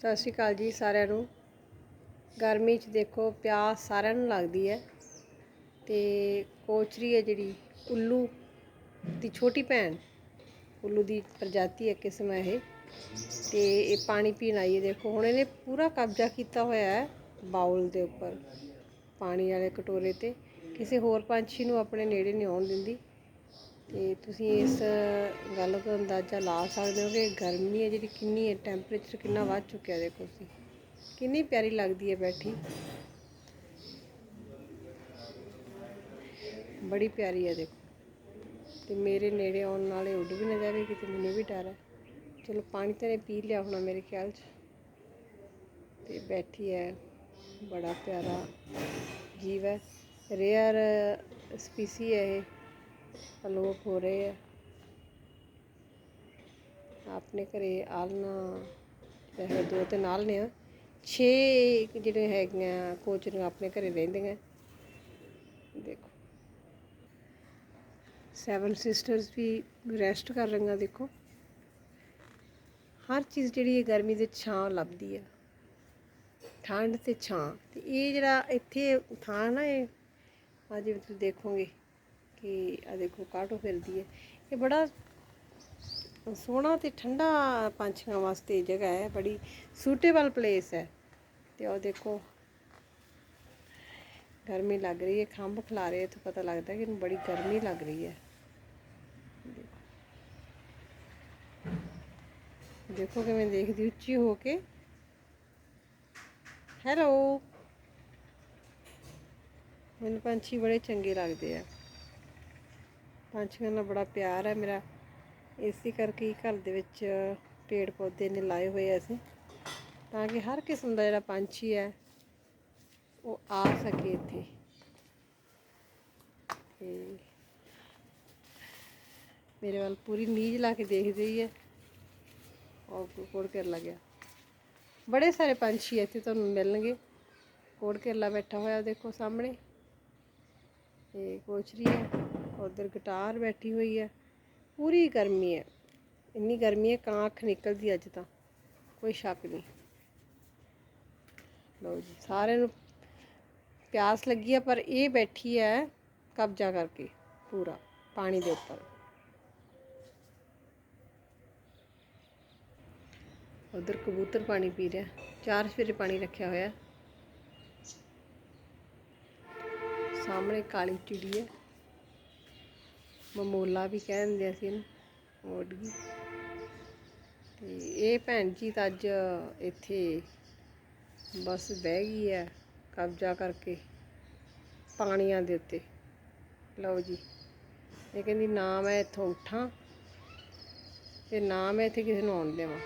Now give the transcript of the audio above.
ਸਤਿ ਸ਼੍ਰੀ ਅਕਾਲ ਜੀ ਸਾਰਿਆਂ ਨੂੰ। ਗਰਮੀ 'ਚ ਦੇਖੋ, ਪਿਆਸ ਸਾਰਿਆਂ ਨੂੰ ਲੱਗਦੀ ਹੈ। ਤੇ ਕੋਚਰੀ ਹੈ ਜਿਹੜੀ ਉੱਲੂ ਦੀ ਛੋਟੀ ਭੈਣ। ਉੱਲੂ ਦੀ ਪ੍ਰਜਾਤੀ ਹੈ ਕਿਸਮ ਹੈ ਇਹ। ਤੇ ਇਹ ਪਾਣੀ ਪੀਣ ਆਈ ਹੈ। ਦੇਖੋ, ਹੁਣ ਇਹਨੇ ਪੂਰਾ ਕਬਜ਼ਾ ਕੀਤਾ ਹੋਇਆ ਹੈ ਬਾਉਲ ਦੇ ਉੱਪਰ, ਪਾਣੀ ਵਾਲੇ ਕਟੋਰੇ ਤੇ। ਕਿਸੇ ਹੋਰ ਪੰਛੀ ਨੂੰ ਆਪਣੇ ਨੇੜੇ ਨਹੀਂ ਆਉਣ ਦਿੰਦੀ। ਅਤੇ ਤੁਸੀਂ ਇਸ ਗੱਲ ਤੋਂ ਅੰਦਾਜ਼ਾ ਲਾ ਸਕਦੇ ਹੋ ਕਿ ਗਰਮੀ ਹੈ ਜਿਹੜੀ ਕਿੰਨੀ ਹੈ ਟੈਂਪਰੇਚਰ ਕਿੰਨਾ ਵੱਧ ਚੁੱਕਿਆ ਦੇਖੋ ਤੁਸੀਂ। ਕਿੰਨੀ ਪਿਆਰੀ ਲੱਗਦੀ ਹੈ ਬੈਠੀ। ਬੜੀ ਪਿਆਰੀ ਹੈ, ਦੇਖੋ। ਤੇ ਮੇਰੇ ਨੇੜੇ ਆਉਣ ਨਾਲੇ ਉੱਡ ਵੀ ਨਾ ਜਾਵੇ, ਕਿਤੇ ਮੈਨੂੰ ਵੀ ਡਰ ਹੈ। ਚਲੋ, ਪਾਣੀ ਤਾਂ ਨੇ ਪੀ ਲਿਆ ਹੋਣਾ ਮੇਰੇ ਖਿਆਲ 'ਚ। ਤੇ ਬੈਠੀ ਹੈ, ਬੜਾ ਪਿਆਰਾ ਜੀਵ ਹੈ। ਰੇਅਰ ਸਪੀਸੀ ਹੈ ਇਹ। ਅਲੋਪ ਹੋ ਰਹੇ ਆ। ਆਪਣੇ ਘਰੇ ਆਲਣਾ ਵੈਸੇ ਦੋ ਤਿੰਨ ਆਲਣੇ ਆ। ਛੇ ਜਿਹੜੇ ਹੈਗੀਆਂ ਕੋਚਰੀਆਂ ਆਪਣੇ ਘਰੇ ਰਹਿੰਦੀਆਂ। ਦੇਖੋ। ਸੈਵਨ ਸਿਸਟਰਸ ਵੀ ਰੈਸਟ ਕਰ ਰਹੀਆਂ, ਦੇਖੋ। ਹਰ ਚੀਜ਼ ਜਿਹੜੀ ਹੈ ਗਰਮੀ ਦੇ ਛਾਂ ਲੱਭਦੀ ਆ। ਠੰਡ ਤੇ ਛਾਂ। ਤੇ ਇਹ ਜਿਹੜਾ ਇੱਥੇ ਥਾਂ ਨਾ ਇਹ ਅੱਜ ਵੀ ਤੁਸੀਂ ਦੇਖੋਗੇ ਕਿ ਆ ਦੇਖੋ ਕਾਟੋ ਫਿਰਦੀ ਹੈ। ਇਹ ਬੜਾ ਸੋਹਣਾ ਤੇ ਠੰਡਾ ਪੰਛੀਆਂ ਵਾਸਤੇ ਜਗ੍ਹਾ ਹੈ, ਬੜੀ ਸੂਟੇਬਲ ਪਲੇਸ ਹੈ। ਤੇ ਉਹ ਦੇਖੋ, ਗਰਮੀ ਲੱਗ ਰਹੀ ਹੈ, ਖੰਭ ਖਿਲਾ ਰਹੇ ਤਾਂ ਪਤਾ ਲੱਗਦਾ ਕਿ ਇਹਨੂੰ ਬੜੀ ਗਰਮੀ ਲੱਗ ਰਹੀ ਹੈ। ਦੇਖੋ ਕਿਵੇਂ ਦੇਖਦੀ, ਉੱਚੀ ਹੋ ਕੇ। ਹੈਲੋ ਮੈਨੂੰ ਪੰਛੀ ਬੜੇ ਚੰਗੇ ਲੱਗਦੇ ਆ। ਪੰਛੀਆਂ ਨਾਲ ਬੜਾ ਪਿਆਰ ਹੈ ਮੇਰਾ। ਇਸੇ ਕਰਕੇ ਹੀ ਘਰ ਦੇ ਵਿੱਚ ਪੇੜ ਪੌਦੇ ਨੇ ਲਾਏ ਹੋਏ ਅਸੀਂ। ਤਾਂ ਕਿ ਹਰ ਕਿਸਮ ਦਾ ਜਿਹੜਾ ਪੰਛੀ ਹੈ, ਉਹ ਆ ਸਕੇ ਇੱਥੇ। ਤੇ ਮੇਰੇ ਵੱਲ ਪੂਰੀ ਨੀਜ ਲਾ ਕੇ ਦੇਖਦੀ ਹੀ ਹੈ। ਔਰ ਕੋੜ ਕਰ ਲੱਗਿਆ ਬੜੇ ਸਾਰੇ ਪੰਛੀ ਇੱਥੇ ਤੁਹਾਨੂੰ ਮਿਲਣਗੇ। ਕੋੜ ਕੇਲਾ ਬੈਠਾ ਹੋਇਆ ਦੇਖੋ ਸਾਹਮਣੇ। ਤੇ ਕੋਚਰੀ ਹੈ, ਉਧਰ ਗਿਟਾਰ ਬੈਠੀ ਹੋਈ ਹੈ, ਪੂਰੀ ਗਰਮੀ ਹੈ, ਇੰਨੀ ਗਰਮੀ ਹੈ ਕਾਂ ਅੱਖ ਨਿਕਲਦੀ ਅੱਜ ਤਾਂ, ਕੋਈ ਸ਼ੱਕ ਨਹੀਂ। ਲਓ ਜੀ, ਸਾਰਿਆਂ ਨੂੰ ਪਿਆਸ ਲੱਗੀ ਹੈ, ਪਰ ਇਹ ਬੈਠੀ ਹੈ ਕਬਜ਼ਾ ਕਰਕੇ, ਪੂਰਾ, ਪਾਣੀ ਦੇ ਉੱਪਰ। ਉਧਰ ਕਬੂਤਰ ਪਾਣੀ ਪੀ ਰਿਹਾ, ਚਾਰ ਸਵੇਰੇ ਪਾਣੀ ਰੱਖਿਆ ਹੋਇਆ। ਸਾਹਮਣੇ ਕਾਲੀ ਚਿੜੀ ਹੈ। ਮਮੋਲਾ ਵੀ ਕਹਿੰਦੇ ਅਸੀਂ ਇਹਨੂੰ ਉੱਡ ਤੇ ਇਹ ਭੈਣ ਜੀ ਤਾਂ ਅੱਜ ਇੱਥੇ ਬਸ ਬਹਿ ਗਈ ਹੈ ਕਬਜ਼ਾ ਕਰਕੇ ਪਾਣੀਆਂ ਦੇ ਉੱਤੇ। ਲਓ ਜੀ, ਇਹ ਕਹਿੰਦੀ ਨਾ ਮੈਂ ਇੱਥੋਂ ਉੱਠਾਂ ਤੇ ਨਾ ਮੈਂ ਇੱਥੇ ਕਿਸੇ ਨੂੰ ਆਉਣ ਦੇਵਾਂ।